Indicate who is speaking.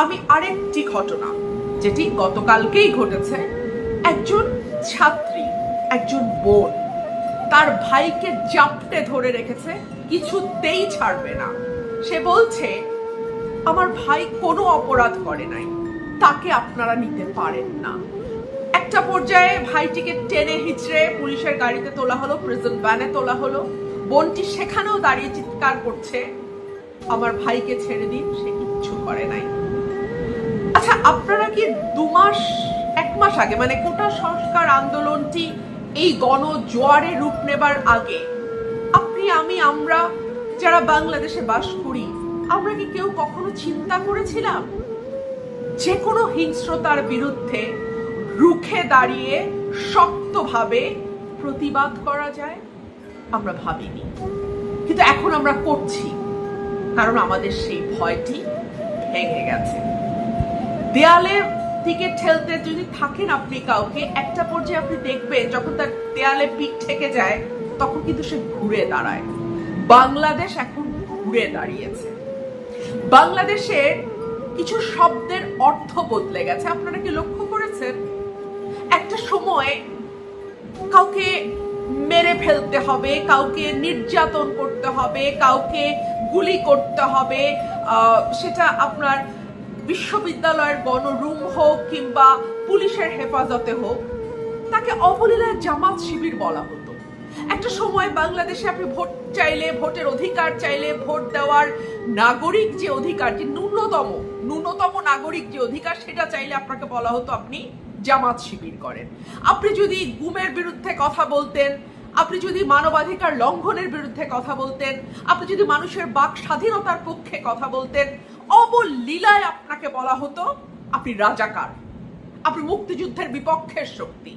Speaker 1: আমি আরেকটি ঘটনা, যেটি গতকালকেই ঘটেছে। একজন ছাত্রী, একজন বোন, তার ভাইকে জাপটে ধরে রেখেছে, কিছুতেই ছাড়বে না। সে বলছে, আমার ভাই কোনো অপরাধ করে নাই, তাকে আপনারা নিতে পারেন না। একটা পর্যায়ে ভাইটিকে টেনে হিচড়ে পুলিশের গাড়িতে তোলা হলো প্রিজন ভ্যানে তোলা হলো। বোনটি সেখানেও দাঁড়িয়ে চিৎকার করছে, আমার ভাইকে ছেড়ে দিন, সে কিচ্ছু করে নাই। কি দু মাস, এক মাস আগে? মানে কোটা সংস্কার আন্দোলনটি এই গণ জোয়ারে রূপ নেবার আগে। আপনি, আমি, আমরা যারা বাংলাদেশে বাস করি, আমরা কি কেউ কখনো চিন্তা করেছিলাম যে কোনো হিংস্রতার বিরুদ্ধে রুখে দাঁড়িয়ে শক্তভাবে প্রতিবাদ করা যায়? আমরা ভাবিনি। কিন্তু এখন আমরা করছি, কারণ আমাদের সেই ভয়টি ভেঙে গেছে। দেয়ালের দিকে ঠেলতে যদি থাকেন আপনি কাউকে, একটা পর্যায়ে আপনি দেখবেন যখন তার দেয়ালে পিঠ থেকে যায়, তখন কিন্তু সে ঘুরে দাঁড়ায়। বাংলাদেশ এখন ঘুরে দাঁড়িয়েছে। বাংলাদেশের কিছু শব্দের অর্থ বদলে গেছে। আপনারা কি লক্ষ্য করেছেন? একটা সময় কাউকে মেরে ফেলতে হবে, কাউকে নির্যাতন করতে হবে, কাউকে গুলি করতে হবে সেটা আপনার বিশ্ববিদ্যালয়ের গণরুম হোক কিংবা পুলিশের হেফাজতে হোক, তাকে অবলীলায় জামাত শিবির বলা হতো। একটা সময় বাংলাদেশে আপনি ভোট চাইলে, ভোটের অধিকার চাইলে ভোট দেওয়ার নাগরিক যে অধিকার যে ন্যূনতম ন্যূনতম নাগরিক যে অধিকার, সেটা চাইলে আপনাকে বলা হতো আপনি জামাত শিবির করেন। আপনি যদি গুমের বিরুদ্ধে কথা বলতেন, আপনি যদি মানবাধিকার লঙ্ঘনের বিরুদ্ধে কথা বলতেন, আপনি যদি মানুষের বাক স্বাধীনতার পক্ষে কথা বলতেন অবলীলায় আপনাকে বলা হতো আপনি রাজাকার। আপনি মুক্তিযুদ্ধের বিপক্ষের শক্তি।